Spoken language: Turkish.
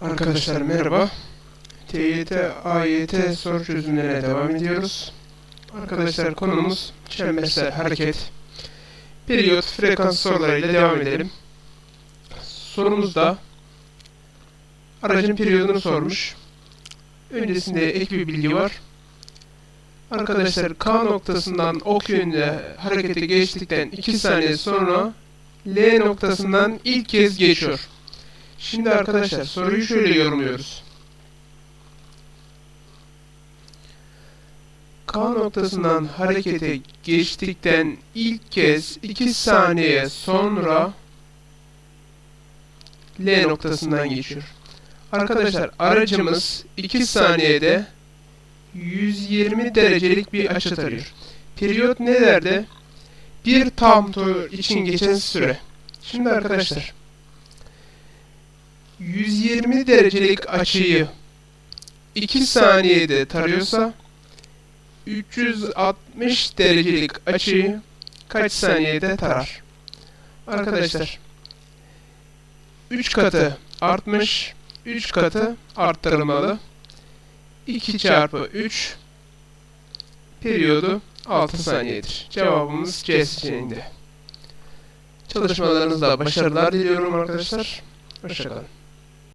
Arkadaşlar merhaba. TYT, AYT soru çözümlerine devam ediyoruz. Arkadaşlar konumuz çembersel hareket. Periyot, frekans sorularıyla devam edelim. Sorumuzda aracın periyodunu sormuş. Öncesinde ek bir bilgi var. Arkadaşlar K noktasından ok yönünde harekete geçtikten 2 saniye sonra L noktasından ilk kez geçiyor. Şimdi arkadaşlar soruyu şöyle yorumluyoruz. K noktasından harekete geçtikten ilk kez 2 saniye sonra L noktasından geçiyor. Arkadaşlar aracımız 2 saniyede 120 derecelik bir açı tarıyor. Periyot ne derdi? Bir tam tur için geçen süre. Şimdi arkadaşlar 120 derecelik açıyı 2 saniyede tarıyorsa 360 derecelik açıyı kaç saniyede tarar? Arkadaşlar 3 katı artmış, 3 katı arttırılmalı. 2 çarpı 3 periyodu 6 saniyedir. Cevabımız C seçeneğinde. Çalışmalarınızda başarılar diliyorum arkadaşlar. Hoşçakalın.